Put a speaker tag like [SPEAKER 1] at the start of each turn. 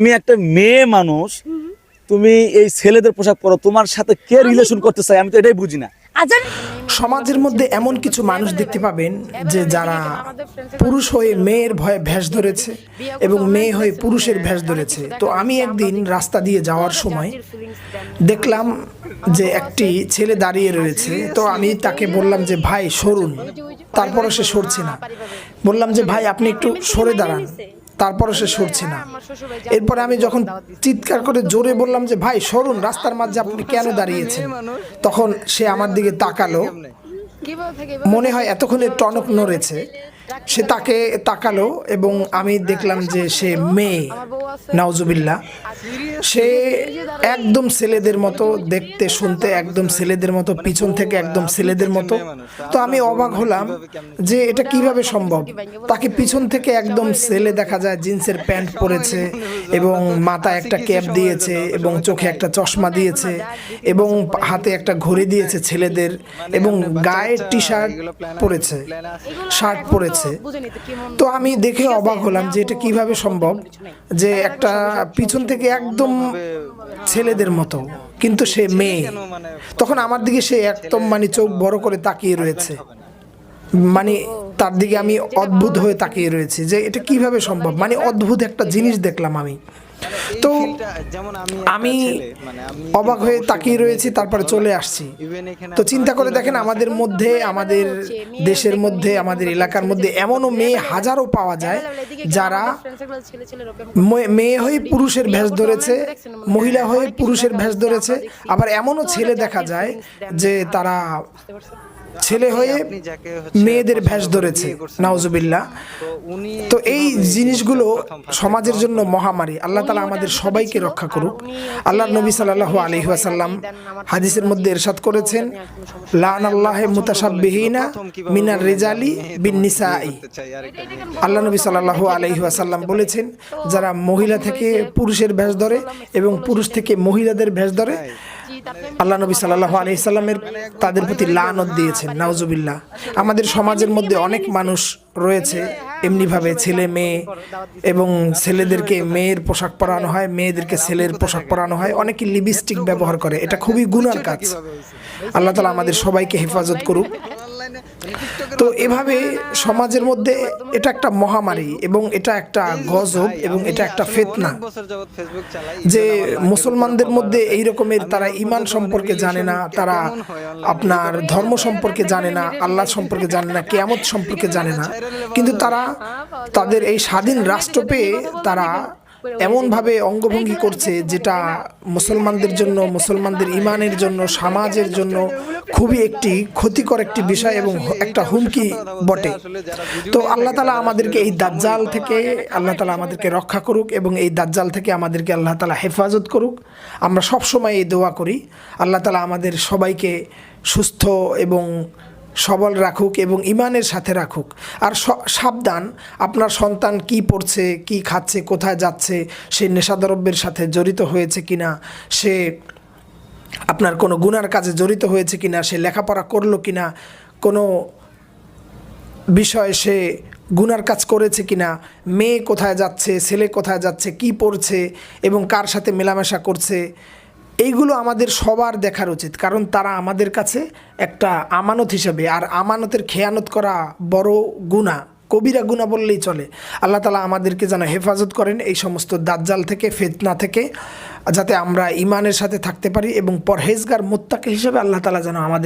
[SPEAKER 1] তুমি একটা মেয়ে মানুষ তুমি এই ছেলেদের পোশাক পরো তোমার সাথে কে রিলেশন করতে চাই আমি তো এটাই বুঝি না।
[SPEAKER 2] সমাজের মধ্যে এমন কিছু মানুষ দেখতে পাবেন যে যারা পুরুষ হয়ে মেয়ের ভয়ে ভেষ ধরেছে এবং মেয়ে হয়ে পুরুষের ভেষ ধরেছে। তো আমি একদিন রাস্তা দিয়ে যাওয়ার সময় দেখলাম যে একটি ছেলে দাঁড়িয়ে রয়েছে। তো আমি তাকে বললাম যে ভাই সরুন। তারপরও সে সরছে না। বললাম যে ভাই আপনি একটু সরে দাঁড়ান। তারপরও সে সরছে না। এরপরে আমি যখন চিৎকার করে জোরে বললাম যে ভাই সরুন রাস্তার মাঝে আপনি কেন দাঁড়িয়েছেন? তখন সে আমার দিকে তাকালো। মনে হয় এতক্ষণে টনক নড়েছে। সে তাকে তাকালো এবং আমি দেখলাম যে সে মেয়ে নাউজুবিল্লা সে একদম ছেলেদের মতো দেখতে, শুনতে একদম ছেলেদের মতো, পিছন থেকে একদম ছেলেদের মতো। তো আমি অবাক হলাম যে এটা কীভাবে সম্ভব? তাকে পিছন থেকে একদম ছেলে দেখা যায়, জিন্সের প্যান্ট পরেছে এবং মাথায় একটা ক্যাপ দিয়েছে এবং চোখে একটা চশমা দিয়েছে এবং হাতে একটা ঘড়ি দিয়েছে ছেলেদের এবং গায়ে টি শার্ট পরেছে শার্ট পরেছে। তো আমি দেখে অবাক হলাম যে এটা কীভাবে সম্ভব যে একটা পিছন থেকে একদম ছেলেদের মতো কিন্তু সে মেয়ে। তখন আমার দিকে সে একদম মানে চোখ বড় করে তাকিয়ে রয়েছে। মানে তার দিকে আমি অদ্ভুত হয়ে তাকিয়ে রয়েছি যে এটা কীভাবে সম্ভব? মানে অদ্ভুত একটা জিনিস দেখলাম আমি। তো আমি অবাক হয়ে তাকিয়ে রয়েছি তারপরে চলে আসছি তো চিন্তা করে দেখেন আমাদের মধ্যে আমাদের দেশের মধ্যে আমাদের এলাকার মধ্যে এমনও মেয়ে হাজারো পাওয়া যায় যারা মেয়ে হয়ে পুরুষের ভেষ ধরেছে মহিলা হয়ে পুরুষের ভেষ ধরেছে আবার এমনও ছেলে দেখা যায় যে তারা ছেলে হয়ে মেয়েদের ভেষ ধরেছে নাউজুবিল্লাহ। তো এই জিনিসগুলো সমাজের জন্য মহামারী। আল্লাহ তালা আমাদের সবাইকে রক্ষা করুক। আল্লাহ নবী সাল্লাহ আলহি আসাল্লাম হাদিসের মধ্যে এরশাদ করেছেন লান আল্লাহ মুতাসাবিহিনা মিনার রেজালি বিন নিসাই। আল্লাহ নবী সাল্লাহ আলহি আসাল্লাম বলেছেন যারা মহিলা থেকে পুরুষের ভেষ ধরে এবং পুরুষ থেকে মহিলাদের ভেষ ধরে আল্লাহ নবী সাল্লাহ আলি সাল্লামের তাদের প্রতি লানত দিয়েছেন নাওজুবিল্লাহ আমাদের সমাজের মধ্যে অনেক মানুষ রয়েছে, এমনিভাবে ছেলে, মেয়ে এবং ছেলেদেরকে মেয়ের পোশাক পরানো হয়, মেয়েদেরকে ছেলের পোশাক পরানো হয়, অনেকে লিপস্টিক ব্যবহার করে, এটা খুবই গুণার কাজ। আল্লাহ তালা আমাদের সবাইকে হেফাজত করুক। তো এভাবে সমাজের মধ্যে এটা একটা মহামারী এবং এটা একটা গজব এবং এটা একটা ফেতনা। যে মুসলমানদের মধ্যে এই রকমের তারা ইমান সম্পর্কে জানে না তারা আপনার ধর্ম সম্পর্কে জানে না আল্লাহ সম্পর্কে জানে না কেয়ামত সম্পর্কে জানে না। কিন্তু তারা তাদের এই স্বাধীন রাষ্ট্র পেয়ে তারা এমনভাবে অঙ্গভঙ্গি করছে যেটা মুসলমানদের জন্য মুসলমানদের ইমানের জন্য সমাজের জন্য খুবই একটি ক্ষতিকর একটি বিষয় এবং একটা হুমকি বটে। তো আল্লাহ তালা আমাদেরকে এই দাজ্জাল থেকে আল্লাহ তালা আমাদেরকে রক্ষা করুক এবং এই দাজ্জাল থেকে আমাদেরকে আল্লাহ তালা হেফাজত করুক। আমরা সবসময় এই দোয়া করি। আল্লাহ তালা আমাদের সবাইকে সুস্থ এবং সবল রাখুক এবং ইমানের সাথে রাখুক। আর সাবধান, আপনার সন্তান কি পড়ছে, কি খাচ্ছে, কোথায় যাচ্ছে, সে নেশাদ্রব্যের সাথে জড়িত হয়েছে কিনা, সে আপনার কোনো গুনার কাজে জড়িত হয়েছে কিনা, সে লেখাপড়া করল কিনা, কোনো বিষয়ে সে গুনার কাজ করেছে কিনা, মেয়ে কোথায় যাচ্ছে, ছেলে কোথায় যাচ্ছে, কি পড়ছে এবং কার সাথে মেলামেশা করছে এইগুলো আমাদের সবার দেখার উচিত, কারণ তারা আমাদের কাছে একটা আমানত হিসেবে, আর আমানতের খেয়ানত করা বড় গুণা, কবিরা গুণা বললেই চলে। আল্লাহ তালা আমাদেরকে যেন হেফাজত করেন এই সমস্ত দাজ্জাল থেকে, ফেতনা থেকে, যাতে আমরা ইমানের সাথে থাকতে পারি এবং পরহেজগার মোত্তাকে হিসেবে আল্লাহ তালা যেন আমাদের